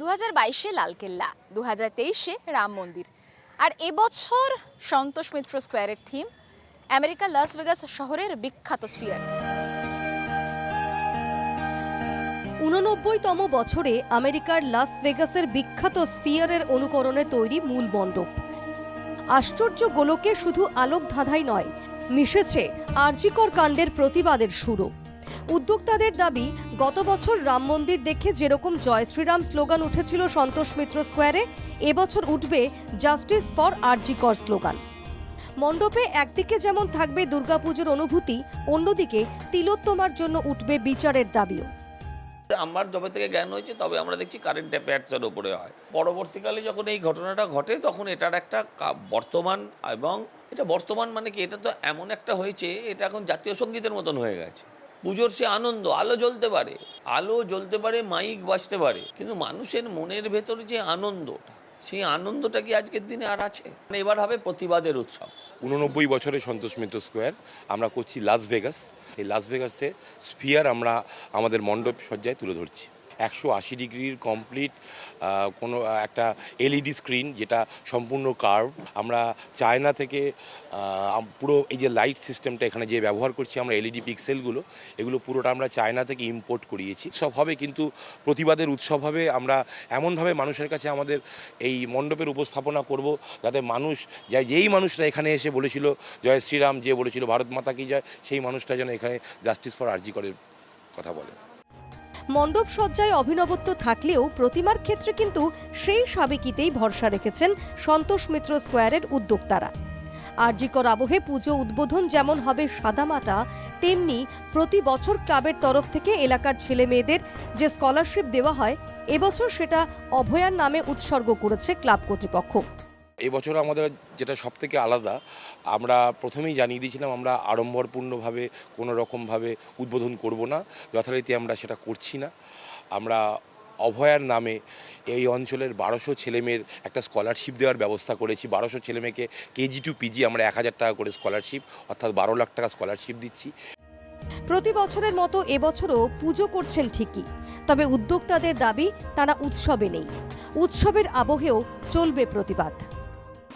দু হাজার বাইশে লালকেল্লা দু হাজার তেইশে রাম মন্দির। আর এবছর সন্তোষ মিত্র স্কোয়ারের থিম, আমেরিকা লাস ভেগাস শহরের বিখ্যাত স্ফিয়ার। উননব্বইতম বছরে আমেরিকার লাস ভেগাসের বিখ্যাত স্ফিয়ারের অনুকরণে তৈরি মূল মণ্ডপ। আশ্চর্য গোলকে শুধু আলোক ধাঁধাই নয়, মিশেছে আর্জিকর কাণ্ডের প্রতিবাদের সুরও। উদ্যোক্তাদের দাবি, গত বছর রাম মন্দির দেখে যেরকম জয় শ্রীরাম স্লোগান উঠেছিল সন্তোষ মিত্র স্কোয়ারে, এবছর উঠবে জাস্টিস ফর আরজিকর স্লোগান। মণ্ডপে একদিকে যেমন থাকবে দুর্গাপুজোর অনুভূতি, অন্যদিকে তিলোত্তমার জন্য উঠবে বিচারের দাবিও। আমার যবে থেকে জ্ঞান হয়েছে, তবে আমরা দেখছি কারেন্ট অ্যাফেয়ার্সের ওপরে হয়। পরবর্তীকালে যখন এই ঘটনাটা ঘটে, তখন এটার একটা বর্তমান এবং এটা বর্তমান মানে কি, এটা তো এমন একটা হয়েছে, এটা এখন জাতীয় সঙ্গীতের মতন হয়ে গেছে। পুজোর সে আনন্দ, আলো জ্বলতে পারে। আলো জ্বলতে পারে, মাইক বাজতে পারে। কিন্তু মানুষের মনের ভেতর যে আনন্দটা, সেই আনন্দটা কি আজকের দিনে আর আছে? এবার হবে প্রতিবাদের উৎসব। উননব্বই বছরে সন্তোষ মিত্র স্কোয়ার, আমরা করছি লাস ভেগাস। এই লাস ভেগাসে স্পিয়ার আমরা আমাদের মণ্ডপ সজ্জায় তুলে ধরছি। একশো আশি ডিগ্রির কমপ্লিট কোনো একটা এলইডি স্ক্রিন যেটা সম্পূর্ণ কার্ভ আমরা চায়না থেকে পুরো এই যে লাইট সিস্টেমটা এখানে যে ব্যবহার করছি আমরা এলইডি পিক্সেলগুলো এগুলো পুরোটা আমরা চায়না থেকে ইম্পোর্ট করিয়েছি। সব হবে কিন্তু প্রতিবাদের উৎসব হবে। আমরা এমনভাবে মানুষের কাছে আমাদের এই মণ্ডপের উপস্থাপনা করব যাতে মানুষ যা যেই মানুষরা এখানে এসে বলেছিল, জয় শ্রীরাম যে বলেছিল, ভারত মাতা কি জয় সেই মানুষটা যেন এখানে জাস্টিস ফর আরজি করে কথা বলে। মণ্ডপ সজ্জায় অভিনবত্ব থাকলেও প্রতিমার ক্ষেত্রে কিন্তু সেই সাবেকিতেই ভরসা রেখেছেন সন্তোষ মিত্র স্কোয়ারের উদ্যোক্তারা। আরজিকর আবহে পুজো উদ্বোধন যেমন হবে সাদামাটা, তেমনি প্রতি বছর ক্লাবের তরফ থেকে এলাকার ছেলে মেয়েদের যে স্কলারশিপ দেওয়া হয়, এবছর সেটা অভয়ার নামে উৎসর্গ করেছে ক্লাব কর্তৃপক্ষ। এবছর আমাদের যেটা সব থেকে আলাদা, আমরা প্রথমেই জানিয়ে দিয়েছিলাম আমরা আড়ম্বরপূর্ণভাবে কোনো রকমভাবে উদ্বোধন করব না, যথারীতি আমরা সেটা করছি না। আমরা অভয়ার নামে এই অঞ্চলের বারোশো ছেলেমেয়ের একটা স্কলারশিপ দেওয়ার ব্যবস্থা করেছি। বারোশো ছেলেমেয়েকে কেজি টু পিজি আমরা এক হাজার টাকা করে স্কলারশিপ, অর্থাৎ বারো লাখ টাকা স্কলারশিপ দিচ্ছি। প্রতি বছরের মতো এবছরও পুজো করছেন ঠিকই, তবে উদ্যোক্তাদের দাবি তারা উৎসবে নেই। উৎসবের আবহেও চলবে প্রতিবাদ।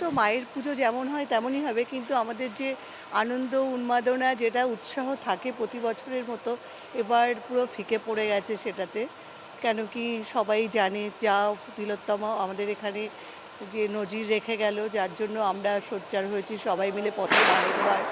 তো মায়ের পুজো যেমন হয় তেমনই হবে, কিন্তু আমাদের যে আনন্দ, উন্মাদনা যেটা উৎসাহ থাকে প্রতি বছরের মতো, এবার পুরো ফিকে পড়ে গেছে সেটাতে। কেন কি সবাই জানে যা তিলোত্তমা, আমাদের এখানে যে নজির রেখে গেল, যার জন্য আমরা সোচ্চার হয়েছি, সবাই মিলে পথে বারবার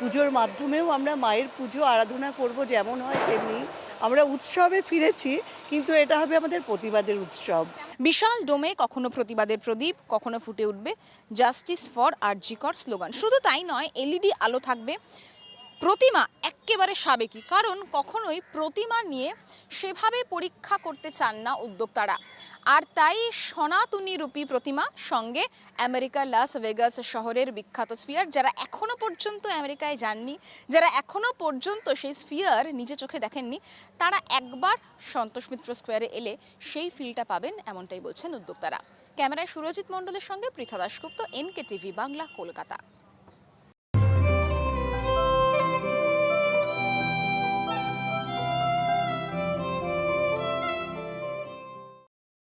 পুজোর মাধ্যমেও আমরা মায়ের পুজো আরাধনা করব যেমন হয় তেমনি আমরা উৎসবে ফিরেছি, কিন্তু এটা হবে আমাদের প্রতিবাদের উৎসব। বিশাল ডোমে কখনো প্রতিবাদের প্রদীপ, কখনো ফুটে উঠবে। Justice for RG Kar slogan. শুধু তাই নয়, এলইডি আলো থাকবে। প্রতিমা এক্কেবারে সাবেকি, কারণ কখনোই প্রতিমা নিয়ে সেভাবে পরীক্ষা করতে চান না উদ্যোক্তারা। আর তাই সনাতনী রূপী প্রতিমা সঙ্গে আমেরিকার লাস ভেগাস শহরের বিখ্যাত স্ফিয়ার, যারা এখনও পর্যন্ত আমেরিকায় যাননি, যারা এখনও পর্যন্ত সেই স্ফিয়ার নিজে চোখে দেখেননি, তারা একবার সন্তোষ মিত্র স্কোয়ারে এলে সেই ফিলটা পাবেন এমনটাই বলছেন উদ্যোক্তারা। ক্যামেরায় সুরজিৎ মণ্ডলের সঙ্গে পৃথা দাশগুপ্ত এনকে টিভি বাংলা, কলকাতা।